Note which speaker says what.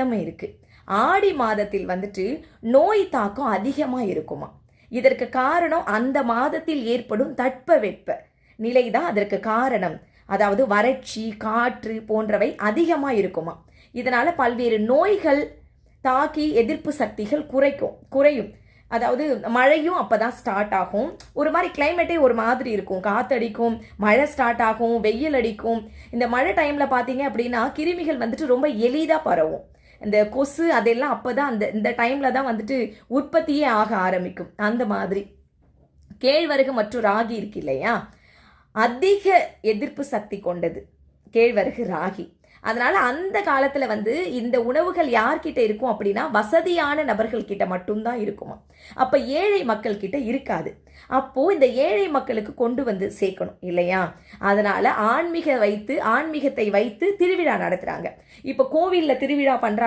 Speaker 1: நம்ம இருக்குது ஆடி மாதத்தில் வந்துட்டு நோய் தாக்கம் அதிகமாக இருக்குமா? இதற்கு காரணம் அந்த மாதத்தில் ஏற்படும் தட்பவெட்ப நிலை தான் அதற்கு காரணம். அதாவது வறட்சி காற்று போன்றவை அதிகமாக இருக்குமா? இதனால் பல்வேறு நோய்கள் தாக்கி எதிர்ப்பு சக்திகள் குறைக்கும் குறையும். அதாவது மழையும் அப்போ தான் ஸ்டார்ட் ஆகும். ஒரு மாதிரி கிளைமேட்டே ஒரு மாதிரி இருக்கும். காத்தடிக்கும் மழை ஸ்டார்ட் ஆகும் வெயில் அடிக்கும். இந்த மழை டைமில் பார்த்தீங்க அப்படின்னா கிருமிகள் வந்துட்டு ரொம்ப எளிதாக பரவும். இந்த கொசு அதெல்லாம் அப்போ தான் அந்த இந்த டைமில் தான் வந்துட்டு உற்பத்தியே ஆக ஆரம்பிக்கும். அந்த மாதிரி. கேழ்வரகு மற்றும் ராகி இருக்கு இல்லையா? அதிக எதிர்ப்பு சக்தி கொண்டது கேழ்வரகு ராகி. அதனால் அந்த காலத்தில் வந்து இந்த உணவுகள் யார்கிட்ட இருக்கும் அப்படின்னா வசதியான நபர்கள் கிட்ட மட்டும்தான் இருக்குமா? அப்போ ஏழை மக்கள் கிட்ட இருக்காது. அப்போது இந்த ஏழை மக்களுக்கு கொண்டு வந்து சேர்க்கணும் இல்லையா? அதனால் ஆன்மீக வைத்து ஆன்மீகத்தை வைத்து திருவிழா நடத்துகிறாங்க இப்போ கோவிலில் திருவிழா பண்றாங்க